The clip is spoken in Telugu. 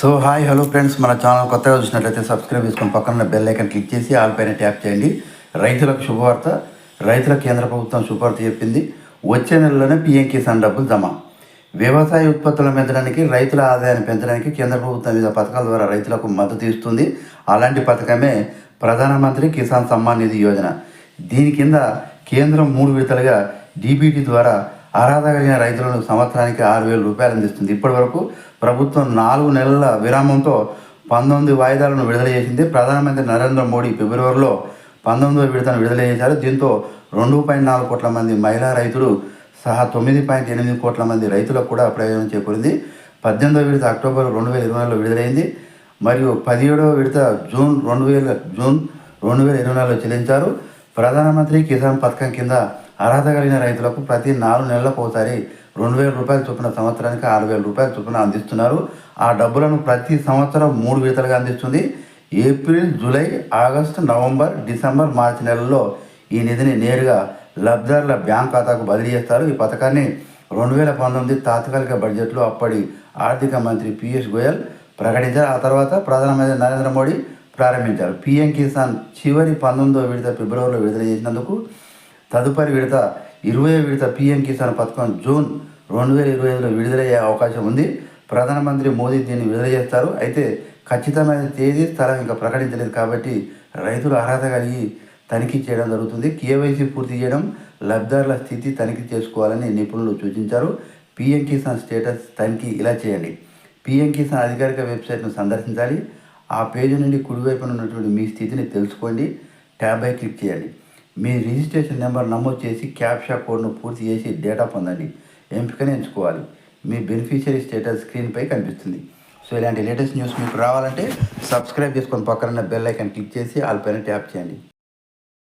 So hi hello friends. మన ఛానల్ కొత్తగా చూసినట్లయితే సబ్స్క్రైబ్ చేసుకొని పక్కన బెల్ ఐకన్ క్లిక్ చేసి ఆల్ పైన ట్యాప్ చేయండి. రైతులకు శుభవార్త. రైతుల కేంద్ర ప్రభుత్వం శుభవార్త చెప్పింది. వచ్చే నెలలోనే పిఎం కిసాన్ డబ్బులు జమ. వ్యవసాయ ఉత్పత్తులను పెంచడానికి రైతుల ఆదాయాన్ని పెంచడానికి కేంద్ర ప్రభుత్వం వివిధ పథకాల ద్వారా రైతులకు మద్దతు ఇస్తుంది. అలాంటి పథకమే ప్రధానమంత్రి కిసాన్ సమ్మాన్ నిధి యోజన. దీని కింద కేంద్రం మూడు విడతలుగా డీబీటీ ద్వారా అర్హత కలిగిన రైతులను సంవత్సరానికి ఆరు వేల రూపాయలు అందిస్తుంది. ఇప్పటి వరకు ప్రభుత్వం నాలుగు నెలల విరామంతో పంతొమ్మిది వాయిదాలను విడుదల చేసింది. ప్రధానమంత్రి నరేంద్ర మోడీ ఫిబ్రవరిలో పంతొమ్మిదవ విడతను విడుదల చేశారు. దీంతో రెండు పాయింట్ నాలుగు కోట్ల మంది మహిళా రైతులు సహా తొమ్మిది పాయింట్ ఎనిమిది కోట్ల మంది రైతులకు కూడా ప్రయోజనం చేకూరింది. పద్దెనిమిదవ విడత అక్టోబర్ రెండు వేల ఇరవై నాలుగులో విడుదలైంది. మరియు పదిహేడవ విడత జూన్ రెండు వేల జూన్ రెండు వేల ఇరవై నాలుగులో చెల్లించారు. ప్రధానమంత్రి కిసాన్ పథకం కింద అర్హత కలిగిన రైతులకు ప్రతి నాలుగు నెలలకు ఒకసారి రెండు వేల రూపాయల చొప్పున సంవత్సరానికి ఆరు వేల రూపాయల చొప్పున అందిస్తున్నారు. ఆ డబ్బులను ప్రతి సంవత్సరం మూడు విడతలుగా అందిస్తుంది. April July August November December March నెలల్లో ఈ నిధిని నేరుగా లబ్ధిదారుల బ్యాంక్ ఖాతాకు బదిలీ చేస్తారు. ఈ పథకాన్ని రెండు వేల పంతొమ్మిది తాత్కాలిక బడ్జెట్లో అప్పటి ఆర్థిక మంత్రి పీయూష్ గోయల్ ప్రకటించారు. ఆ తర్వాత ప్రధానమంత్రి నరేంద్ర మోడీ ప్రారంభించారు. పీఎం కిసాన్ చివరి పంతొమ్మిదో విడత ఫిబ్రవరిలో విడుదల చేసినందుకు తదుపరి విడత ఇరవై విడత పీఎం కిసాన్ పథకం జూన్ రెండు వేల ఇరవై ఐదులో విడుదలయ్యే అవకాశం ఉంది. ప్రధానమంత్రి మోదీ దీన్ని విడుదల చేస్తారు. అయితే ఖచ్చితమైన తేదీ స్థలం ఇంకా ప్రకటించలేదు కాబట్టి రైతులు అర్హత కలిగి తనిఖీ చేయడం జరుగుతుంది. కేవైసీ పూర్తి చేయడం లబ్ధిదారుల స్థితి తనిఖీ చేసుకోవాలని నిపుణులు సూచించారు. పిఎం కిసాన్ స్టేటస్ తనిఖీ ఇలా చేయండి. పిఎం కిసాన్ అధికారిక వెబ్సైట్ను సందర్శించాలి. ఆ పేజీ నుండి కుడివైపున ఉన్నటువంటి మీ స్థితిని తెలుసుకోండి. ట్యాబ్ పై క్లిక్ చేయండి. మీ రిజిస్ట్రేషన్ నెంబర్ నమోదు చేసి క్యాప్షా కోడ్ను పూర్తి చేసి డేటా పొందండి. ఎంపికను ఎంచుకోవాలి. మీ బెనిఫిషియరీ స్టేటస్ స్క్రీన్పై కనిపిస్తుంది. సో ఇలాంటి లేటెస్ట్ న్యూస్ మీకు రావాలంటే సబ్స్క్రైబ్ చేసుకొని పక్కన బెల్ ఐకాన్ క్లిక్ చేసి ఆల్ పైన ట్యాప్ చేయండి.